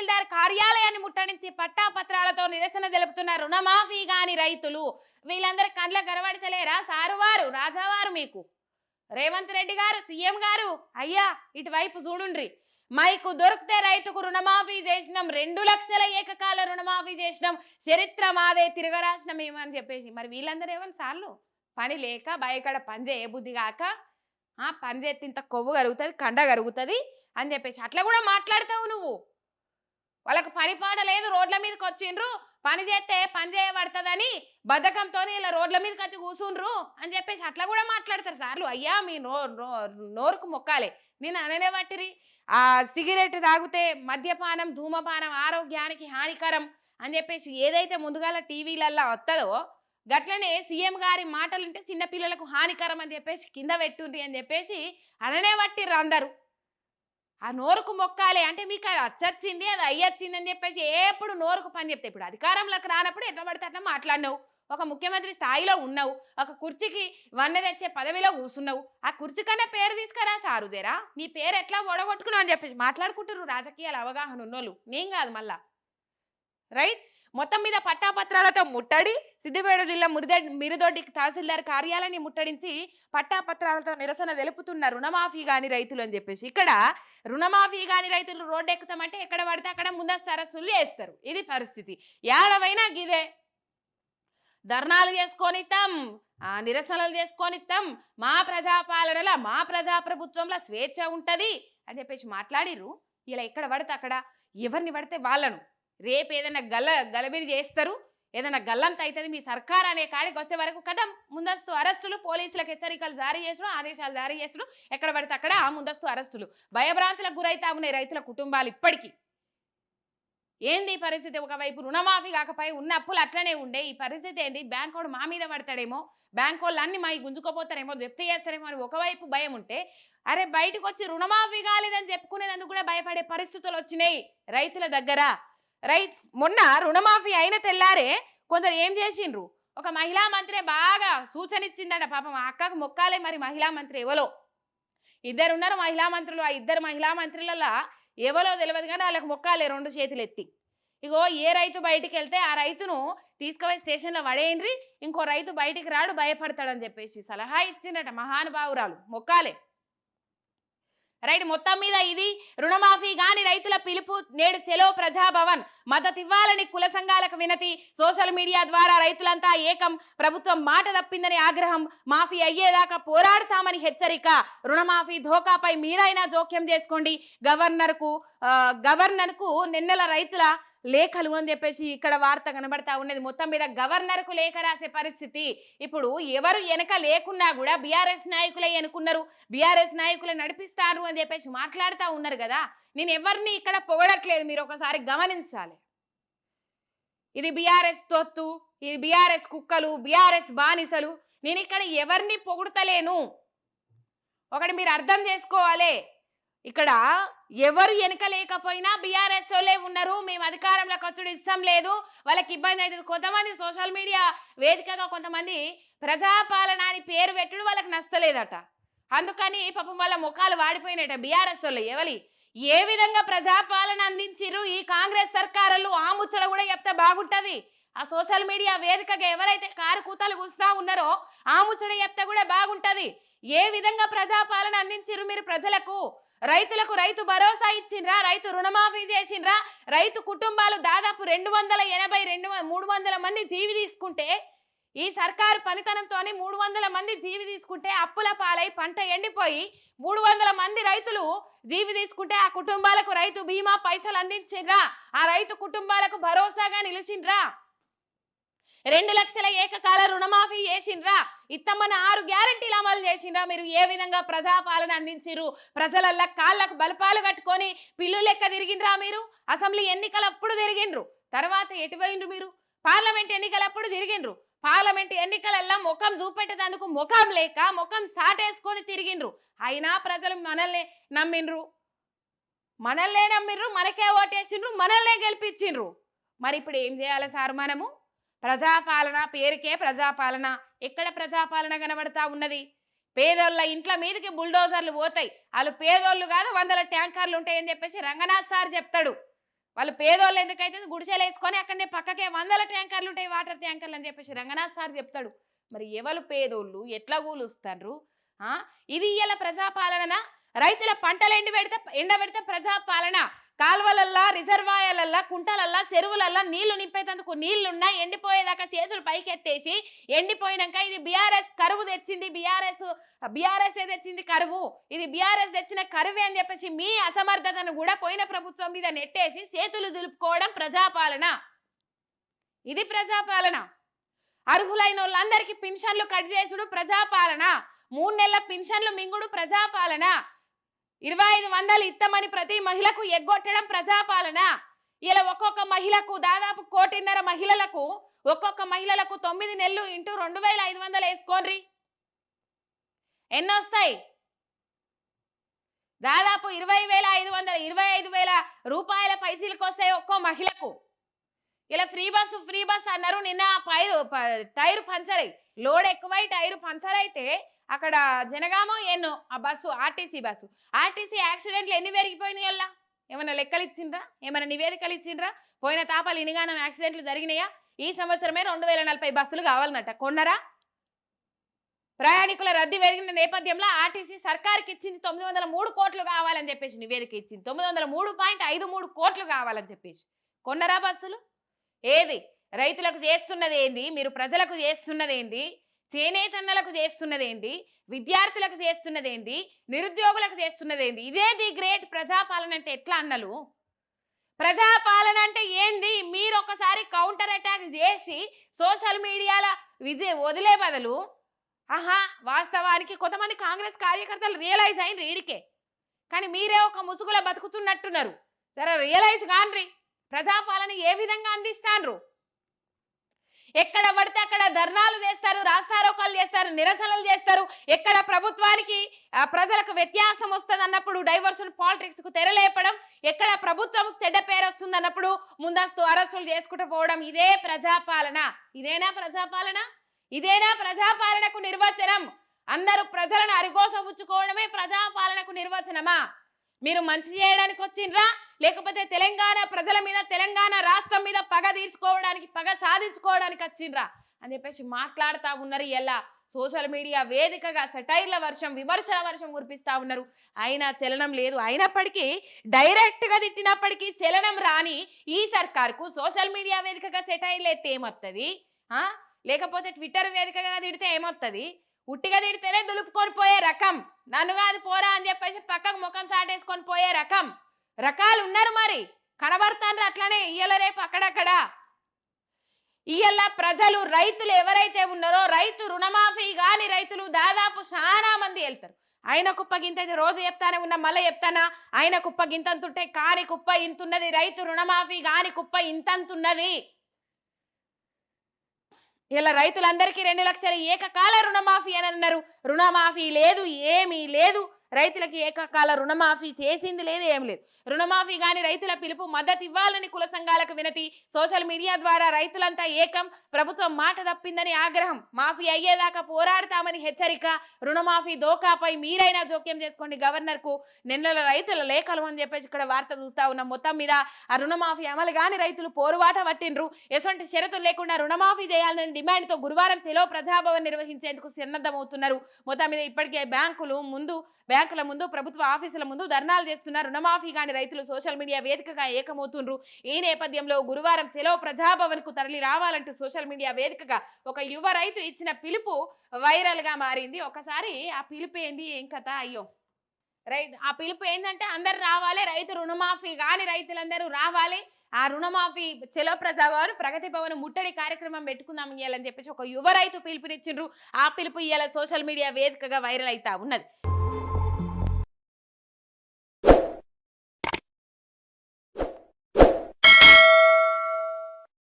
తహసీల్దార్ కార్యాలయాన్ని ముట్టడించి పట్టా పత్రాలతో నిరసన తెలుపుతున్న రుణమాఫీ గాని రైతులు వీళ్ళందరి కండ్ల గరవడతలేరా సారువారు రాజావారు మీకు? రేవంత్ రెడ్డి గారు సీఎం గారు అయ్యా ఇటువైపు చూడుండ్రి. మైకు దొరికితే రైతుకు రుణమాఫీ చేసినాం రెండు లక్షల ఏకకాల రుణమాఫీ చేసినాం చరిత్ర మాదే తిరగరాసినాం ఏమని చెప్పేసి. మరి వీళ్ళందరూ ఏమని సార్లు? పని లేక బయకడ పని ఏ బుద్ధి కాక ఆ, పని ఇంత కొవ్వు కరుగుతుంది కండ కరుగుతుంది అని చెప్పేసి. అట్లా కూడా మాట్లాడతావు నువ్వు. వాళ్ళకు పని పాట లేదు రోడ్ల మీదకి వచ్చిండ్రు పని చేస్తే పని చేయబడుతుందని బద్ధకంతో ఇలా రోడ్ల మీదకి వచ్చి కూర్చుండ్రు అని చెప్పేసి అట్లా కూడా మాట్లాడతారు. సార్లు అయ్యా మీ నో నో- నోరుకు మొక్కాలే నేను అననే పట్టిరి. ఆ సిగరెట్ తాగితే మద్యపానం ధూమపానం ఆరోగ్యానికి హానికరం అని చెప్పేసి ఏదైతే ముందుగాల టీవీలల్లో వస్తుందో గట్లనే సీఎం గారి మాటలు అంటే చిన్నపిల్లలకు హానికరం అని చెప్పేసి కింద పెట్టుండ్రి అని చెప్పేసి అననే పట్టిర్రు అందరూ. ఆ నోరుకు మొక్కాలి అంటే మీకు అది అచ్చొచ్చింది అది అయ్యొచ్చింది అని చెప్పేసి ఎప్పుడు నోరుకు పని చెప్తే ఇప్పుడు అధికారంలోకి రానప్పుడు ఎట్లా పడితే అట్లా మాట్లాడినావు. ఒక ముఖ్యమంత్రి స్థాయిలో ఉన్నావు. ఒక కుర్చీకి వన్నె తెచ్చే పదవిలో కూర్చున్నావు ఆ కుర్చీ కన్నా పేరు తీసుకురా సారు జరా నీ పేరు ఎట్లా ఒడగొట్టుకున్నావు అని చెప్పేసి మాట్లాడుకుంటారు రాజకీయాల అవగాహన ఉన్నోళ్ళు. నేను కాదు మళ్ళా. రైట్? మొత్తం మీద పట్టాపత్రాలతో ముట్టడి సిద్దిపేట జిల్లా మురిద మిరుదొడ్డి తహసీల్దార్ కార్యాలయాన్ని ముట్టడించి పట్టాపత్రాలతో నిరసన తెలుపుతున్న రుణమాఫీ గాని రైతులు అని చెప్పేసి ఇక్కడ రుణమాఫీ గాని రైతులు రోడ్డు ఎక్కుతామంటే ఎక్కడ పడితే అక్కడ ముందస్తు అరెస్టులు చేస్తారు. ఇది పరిస్థితి. ఏడవైనా గిదే. ధర్నాలు చేసుకొనిస్తాం ఆ, నిరసనలు చేసుకొనిస్తాం మా ప్రజాపాలనలో మా ప్రజాప్రభుత్వంలో స్వేచ్ఛ ఉంటుంది అని చెప్పేసి మాట్లాడిర్రు. ఇలా ఎక్కడ పడితే అక్కడ ఎవరిని పడితే వాళ్ళను. రేపు ఏదైనా గల గలబిరి చేస్తారు ఏదైనా గల్లంత అవుతుంది మీ సర్కార్ అనే కాడికి వచ్చే వరకు కదా ముందస్తు అరెస్టులు పోలీసులకు హెచ్చరికలు జారీ చేసుడు ఆదేశాలు జారీ చేసుడు ఎక్కడ పడితే అక్కడ ఆ ముందస్తు అరెస్టులు. భయభ్రాంతులకు గురైతా ఉన్నాయి రైతుల కుటుంబాలు ఇప్పటికీ. ఏంది పరిస్థితి? ఒకవైపు రుణమాఫీ కాకపోయి ఉన్న అప్పులు అట్లనే ఉండే ఈ పరిస్థితి ఏంది? బ్యాంక్ వాడు మా మీద పడతాడేమో బ్యాంక్ వాళ్ళు అన్ని మా గుంజుకోపోతారేమో జప్తి చేస్తారేమో అని ఒకవైపు భయం ఉంటే అరే బయటకు వచ్చి రుణమాఫీ కాలేదని చెప్పుకునేందుకు కూడా భయపడే పరిస్థితులు వచ్చినాయి రైతుల దగ్గర. రైట్? మొన్న రుణమాఫీ అయిన తెల్లారే కొందరు ఏం చేసిండ్రు? ఒక మహిళా మంత్రే బాగా సూచన ఇచ్చిందట పాపం. ఆ అక్కకు మొక్కాలే మరి మహిళా మంత్రి ఎవలో? ఇద్దరున్నారు మహిళా మంత్రులు. ఆ ఇద్దరు మహిళా మంత్రులలో ఎవలో తెలియదు కానీ వాళ్ళకి మొక్కాలే రెండు చేతులు ఎత్తి ఇగో ఏ రైతు బయటికి వెళ్తే ఆ రైతును తీసుకుపోయి స్టేషన్లో పడేయండ్రి. ఇంకో రైతు బయటికి రాడు భయపడతాడని చెప్పేసి సలహా ఇచ్చిండట మహానుభావురాలు. మొక్కాలే. రైట్ మొత్తం మీద ఇది రుణమాఫీ గాని రైతుల పిలుపు నేడు చెలో ప్రజాభవన్. మద్దతు ఇవ్వాలని కుల సంఘాలకు వినతి సోషల్ మీడియా ద్వారా రైతులంతా ఏకం ప్రభుత్వం మాట తప్పిందని ఆగ్రహం మాఫీ అయ్యేదాకా పోరాడతామని హెచ్చరిక. రుణమాఫీ ధోకాపై మీరైనా జోక్యం చేసుకోండి. గవర్నర్కు గవర్నర్కు నిన్నెల రైతుల లేఖలు అని చెప్పేసి ఇక్కడ వార్త కనబడతా ఉన్నది. మొత్తం మీద గవర్నర్కు లేఖ రాసే పరిస్థితి. ఇప్పుడు ఎవరు వెనక లేకున్నా కూడా బీఆర్ఎస్ నాయకులే అనుకున్నారు బీఆర్ఎస్ నాయకులే నడిపిస్తారు అని చెప్పేసి మాట్లాడుతూ ఉన్నారు కదా. నేను ఎవరిని ఇక్కడ పొగడట్లేదు మీరు ఒకసారి గమనించాలి. ఇది బీఆర్ఎస్ తొత్తు ఇది బీఆర్ఎస్ కుక్కలు బీఆర్ఎస్ బానిసలు. నేను ఇక్కడ ఎవరిని పొగుడతలేను? ఒకటి మీరు అర్థం చేసుకోవాలి. ఇక్కడ ఎవరు వెనక లేకపోయినా బీఆర్ఎస్ వాళ్ళే ఉన్నారు. మేము అధికారంలో ఖర్చుడు ఇష్టం లేదు. వాళ్ళకి ఇబ్బంది అవుతుంది కొంతమంది సోషల్ మీడియా వేదికగా కొంతమంది ప్రజాపాలన అని పేరు పెట్టుడు వాళ్ళకి నచ్చలేదట. అందుకని పాపం వాళ్ళ ముఖాలు వాడిపోయినట బీఆర్ఎస్ వాళ్ళు. ఎవరి ఏ విధంగా ప్రజాపాలన అందించిర్రు? ఈ కాంగ్రెస్ సర్కారులు ఆ ముచ్చట కూడా చెప్తే బాగుంటుంది. ఆ సోషల్ మీడియా వేదికగా ఎవరైతే కారు కూతలు కూస్తా ఉన్నారో ఆ ముచ్చట చెప్తే కూడా బాగుంటుంది. ఏ విధంగా ప్రజాపాలన అందించిర్రు మీరు ప్రజలకు? రైతులకు రైతు భరోసా ఇచ్చిండ్రా రైతు రుణమాఫీ చేసిండ్రా రైతు కుటుంబాలు దాదాపు రెండు వందల ఎనభై రెండు మూడు వందల మంది జీవి తీసుకుంటే ఈ సర్కారు పనితనంతోనే మూడు వందల మంది జీవి తీసుకుంటే అప్పుల పాలై పంట ఎండిపోయి మూడు వందల మంది రైతులు జీవి తీసుకుంటే ఆ కుటుంబాలకు రైతు బీమా పైసలు అందించిండ్రా ఆ రైతు కుటుంబాలకు భరోసాగా నిలిచిండ్రా. రెండు లక్షల ఏకకాల రుణమాఫీ చేసిండ్రా. ఇత్తమ్మన్న ఆరు గ్యారంటీలు అమలు చేసిండ్రా. మీరు ఏ విధంగా ప్రజాపాలన అందించిర్రు? ప్రజలల్ల కాళ్ళకు బలపాలు కట్టుకొని పిల్లు లెక్క తిరిగిండ్రా మీరు? అసెంబ్లీ ఎన్నికలప్పుడు తిరిగిండ్రు. తర్వాత ఎటు పోయిండ్రు మీరు? పార్లమెంట్ ఎన్నికలప్పుడు తిరిగిండ్రు. పార్లమెంట్ ఎన్నికలల్లా ముఖం చూపెట్టేందుకు ముఖం లేక ముఖం సాటేసుకొని తిరిగిండ్రు. అయినా ప్రజలు మనల్ని నమ్మిండ్రు. మనల్నే నమ్మిండ్రు. మనకే ఓటేసిండ్రు. మనల్నే గెలిపించిండ్రు. మరి ఇప్పుడు ఏం చేయాలి సార్ మనము? ప్రజాపాలన పేరుకే ప్రజాపాలన. ఎక్కడ ప్రజాపాలన కనబడతా ఉన్నది? పేదోళ్ళ ఇంట్ల మీదకి బుల్డోజర్లు పోతాయి. వాళ్ళు పేదోళ్ళు కాదు వందల ట్యాంకర్లు ఉంటాయని చెప్పేసి రంగనాథ్ సార్ చెప్తాడు. వాళ్ళు పేదోళ్ళు ఎందుకైతే గుడిసెలు వేసుకొని అక్కడనే పక్కకే వందల ట్యాంకర్లు ఉంటాయి వాటర్ ట్యాంకర్లు అని చెప్పేసి రంగనాథ్ సార్ చెప్తాడు. మరి ఎవరు పేదోళ్ళు? ఎట్లా కూలుస్తారు? ఇది ఇయ్యాల ప్రజాపాలన రైతుల పంటలు ఎండి పెడితే ఎండ పెడితే ప్రజాపాలన. కాలువలల్లా రిజర్వాయర్లల్లా కుంటలల్లా చెరువులల్లా నీళ్ళు నింపేటందుకు నీళ్ళున్నా ఎండిపోయేదాకా చేతులు పైకెత్తేసి ఎండిపోయినాక ఇది బీఆర్ఎస్ కరువు తెచ్చింది. బీఆర్ఎస్ బీఆర్ఎస్ తెచ్చింది కరువు. ఇది బీఆర్ఎస్ తెచ్చిన కరువే అని చెప్పేసి మీ అసమర్థతను కూడా పోయిన ప్రభుత్వం మీద నెట్టేసి చేతులు దులుపుకోవడం ప్రజాపాలన. ఇది ప్రజాపాలన. అర్హులైన వాళ్ళందరికీ పెన్షన్లు కట్ చేసుడు ప్రజాపాలన. మూడు నెలల పెన్షన్లు మింగుడు ప్రజాపాలన. ఇరవై ఐదు వందలు ఇత్తమని ప్రతి మహిళకు ఎగ్గొట్టడం ప్రజాపాలన. ఇలా ఒక్కొక్క మహిళకు దాదాపు కోటిన్నర మహిళలకు ఒక్కొక్క మహిళలకు తొమ్మిది నెలలు ఇంటూ రెండు వేల ఐదు వందలు వేసుకోర్రి ఎన్నొస్తాయి? దాదాపు ఇరవై వేల ఐదు వందల ఇరవై ఐదు వేల రూపాయల పైసలకు వస్తాయి ఒక్కో మహిళకు. ఇలా ఫ్రీ బస్సు ఫ్రీ బస్ అన్నారు నిన్న పైరు టైర్ పంచర్ అయ్యి లోడ్ ఎక్కువై టైర్ పంచర్ అయితే అక్కడ జనగామో ఎన్నో ఆ బస్సు ఆర్టీసీ బస్సు. ఆర్టీసీ యాక్సిడెంట్లు ఎన్ని పెరిగిపోయినాయల్లా ఏమైనా లెక్కలు ఇచ్చిండ్రా ఏమైనా నివేదికలు ఇచ్చిండ్రా పోయిన తాపాలు ఇనిగానం యాక్సిడెంట్లు జరిగినాయా? ఈ సంవత్సరమే రెండు వేల నలభై బస్సులు కావాలన్నట కొన్నరా? ప్రయాణికుల రద్దీ పెరిగిన నేపథ్యంలో ఆర్టీసీ సర్కార్కి ఇచ్చింది తొమ్మిది వందల మూడు కోట్లు కావాలని చెప్పేసి నివేదిక ఇచ్చింది తొమ్మిది వందల మూడు పాయింట్ ఐదు మూడు కోట్లు కావాలని చెప్పేసి. కొన్నరా బస్సులు? ఏది? రైతులకు చేస్తున్నది ఏంది? మీరు ప్రజలకు చేస్తున్నది ఏంది? చేనేతన్నలకు చేస్తున్నదేంది? విద్యార్థులకు చేస్తున్నదేంది? నిరుద్యోగులకు చేస్తున్నదేంది? ఇదే ది గ్రేట్ ప్రజాపాలన అంటే ఎట్లా అన్నలు? ప్రజాపాలన అంటే ఏంది? మీరు ఒకసారి కౌంటర్ అటాక్ చేసి సోషల్ మీడియాల విదే వదిలే బదులు ఆహా వాస్తవానికి కొంతమంది కాంగ్రెస్ కార్యకర్తలు రియలైజ్ అయిన రీడికే కానీ మీరే ఒక ముసుగుల బతుకుతున్నట్టున్నారు. సరే రియలైజ్ కాన్రి. ప్రజాపాలన ఏ విధంగా అందిస్తాన్రు? ఎక్కడ పడితే అక్కడ ధర్నాలు చేస్తారు రాస్తారోకాలు చేస్తారు నిరసనలు చేస్తారు. ఎక్కడ ప్రభుత్వానికి ప్రజలకు వ్యత్యాసం వస్తుంది అన్నప్పుడు డైవర్షన్ పాలిటిక్స్కు తెరలేపడం ఎక్కడ ప్రభుత్వం చెడ్డ పేరు వస్తుంది అన్నప్పుడు ముందస్తు అరెస్టులు చేసుకుంటూ పోవడం ఇదే ప్రజాపాలన. ఇదేనా ప్రజాపాలన? ఇదేనా ప్రజాపాలనకు నిర్వచనం? అందరూ ప్రజలను అరిగోసవుచ్చుకోవడమే ప్రజాపాలనకు నిర్వచనమా? మీరు మంచి చేయడానికి వచ్చిండ్రా లేకపోతే తెలంగాణ ప్రజల మీద తెలంగాణ రాష్ట్రం మీద పగ తీర్చుకోవడానికి పగ సాధించుకోవడానికి వచ్చిండ్రా అని చెప్పేసి మాట్లాడుతూ ఉన్నారు ఎలా సోషల్ మీడియా వేదికగా సెటైర్ల వర్షం విమర్శల వర్షం కురిపిస్తూ ఉన్నారు. అయినా చలనం లేదు. అయినప్పటికీ డైరెక్ట్గా తిట్టినప్పటికీ చలనం రాని ఈ సర్కార్కు సోషల్ మీడియా వేదికగా సెటైర్లు ఎత్తే ఏమొస్తుంది లేకపోతే ట్విట్టర్ వేదికగా తిడితే ఏమొస్తుంది ఉట్టిగా తిడితేనే దులుపుకొని పోయే రకం. నన్ను కాదు పోరా అని చెప్పేసి పక్కకు ముఖం సాటేసుకొని పోయే రకం. రకాలు ఉన్నారు మరి. కనబడతాను అట్లనే ఇయ్యల రేపు అక్కడక్కడ. ఇయ్యల ప్రజలు రైతులు ఎవరైతే ఉన్నారో రైతు రుణమాఫీ కాని రైతులు దాదాపు చాలా మంది వెళ్తారు ఆయన కుప్ప గింత అయితే రోజు చెప్తానే ఉన్నా మళ్ళీ చెప్తానా? ఆయన కుప్ప గింతంతుంటే కాని కుప్ప ఇంతున్నది రైతు రుణమాఫీ కాని కుప్ప ఇంతంతున్నది. ఇలా రైతులందరికీ రెండు లక్షల ఏకకాల రుణమాఫీ అని అన్నారు. రుణమాఫీ లేదు ఏమీ లేదు. రైతులకి ఏకకాల రుణమాఫీ చేసింది లేదు ఏం లేదు. రుణమాఫీ గాని రైతుల పిలుపు మద్దతు ఇవ్వాలని కుల సంఘాలకు వినతి సోషల్ మీడియా ద్వారా రైతులంతా ఏకం ప్రభుత్వం మాట తప్పిందని ఆగ్రహం. మాఫీ అయ్యేదాకా పోరాడతామని హెచ్చరిక రుణమాఫీ దోకాపై మీరైనా జోక్యం చేసుకోండి గవర్నర్కు నిన్నల రైతుల లేఖలు అని చెప్పేసి ఇక్కడ వార్త చూస్తా ఉన్నాం. మొత్తం మీద ఆ రుణమాఫీ అమలు గాని రైతులు పోరుబాట పట్టిండ్రు. ఎటువంటి షరతులు లేకుండా రుణమాఫీ చేయాలని డిమాండ్తో గురువారం చెలో ప్రజాభవన్ నిర్వహించేందుకు సన్నద్ధమవుతున్నారు. మొత్తం మీద ఇప్పటికే బ్యాంకులు ముందు బ్యాంకుల ముందు ప్రభుత్వ ఆఫీసుల ముందు ధర్నాలు చేస్తున్న రుణమాఫీ కాని రైతులు సోషల్ మీడియా వేదికగా ఏకమవుతుండ్రు. ఈ నేపథ్యంలో గురువారం సెలవు ప్రజాభవన్కు తరలి రావాలంటూ సోషల్ మీడియా వేదికగా ఒక యువ రైతు ఇచ్చిన పిలుపు వైరల్గా మారింది. ఒకసారి ఆ పిలుపు ఏంది? ఏం కథ? అయ్యో! రైట్ ఆ పిలుపు ఏంటంటే అందరు రావాలి రైతు రుణమాఫీ కాని రైతులందరూ రావాలి. ఆ రుణమాఫీ చెలో ప్రజాభవన్ ప్రగతి భవన్ ముట్టడి కార్యక్రమం పెట్టుకుందాం ఇయ్యాలని చెప్పేసి ఒక యువ రైతు పిలుపునిచ్చిండ్రు. ఆ పిలుపు ఇయ్యాల సోషల్ మీడియా వేదికగా వైరల్ అవుతా ఉన్నది.